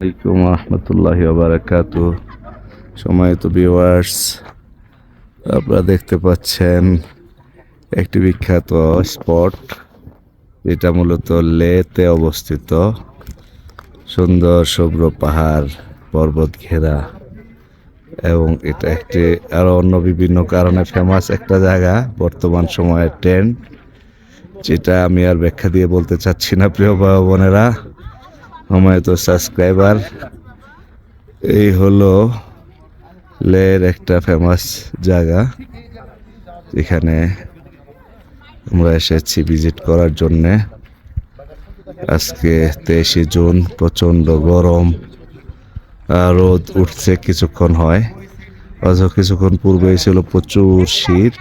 আলাইকুম রহমতুল্লাহ বারাকাত সময়ত ভিউয়ার্স আপনারা দেখতে পাচ্ছেন একটি বিখ্যাত স্পট যেটা মূলত লেতে অবস্থিত। সুন্দর শুভ্র পাহাড়, পর্বত ঘেরা, এবং এটা একটি আরও অন্য বিভিন্ন কারণে ফেমাস একটা জায়গা, বর্তমান সময়ের ট্রেন্ড যেটা আমি আর ব্যাখ্যা দিয়ে বলতে চাচ্ছি না, প্রিয় ভাই বোনেরা। তো সাবস্ক্রাইবার। এই হলো লের একটা ফেমাস জায়গা। এখানে আমরা এসেছি ভিজিট করার জন্যে। আজকে তেইশে জুন, প্রচণ্ড গরম। রোদ উঠছে, কিছুক্ষণ হয়। অথচ কিছুক্ষণ পূর্বে ছিল প্রচুর শীত।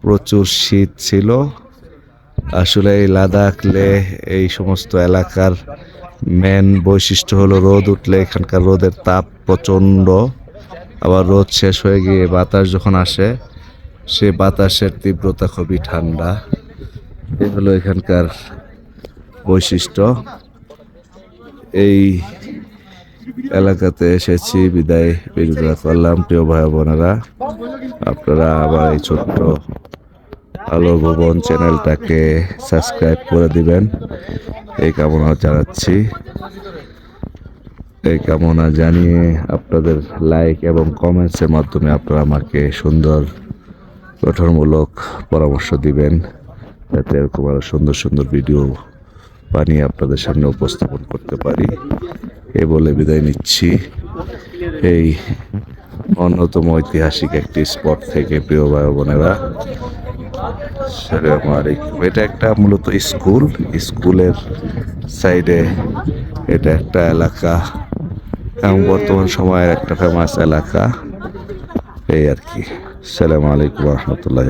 প্রচুর শীত ছিল। আসলে এই লাদাখ লে এই সমস্ত এলাকার মেন বৈশিষ্ট্য হলো রোদ উঠলে এখানকার রোদের তাপ প্রচণ্ড। আবার রোদ শেষ হয়ে গিয়ে বাতাস যখন আসে, সে বাতাসের তীব্রতা খুবই ঠান্ডা। এ হলো এখানকার বৈশিষ্ট্য। এই এলাকাতে এসেছি, বিদায় বিদায় করলাম। প্রিয় ভাই বোনেরা, আপনারা আবার এই ছোট্ট আলো ভুবন চ্যানেলটাকে সাবস্ক্রাইব করে দিবেন। এই কামনা জানাচ্ছি। এই কামনা জানিয়ে আপনাদের লাইক এবং কমেন্টসের মাধ্যমে আপনারা আমাকে সুন্দর, গঠনমূলক পরামর্শ দিবেন। যাতে এরকম আরও সুন্দর সুন্দর ভিডিও বানিয়ে আপনাদের সামনে উপস্থাপন করতে পারি। এ বলে বিদায় নিচ্ছি। এই অন্যতম ঐতিহাসিক একটি স্পট থেকে প্রিয় ভাই বোনেরা আসসালামু আলাইকুম। এটা একটা মূলত স্কুল। স্কুলের সাইডে এটা একটা এলাকা। এবং বর্তমান সময়ের একটা ফেমাস এলাকা। এই আর কি। সালাম আলাইকুম রহমতুল্লাহ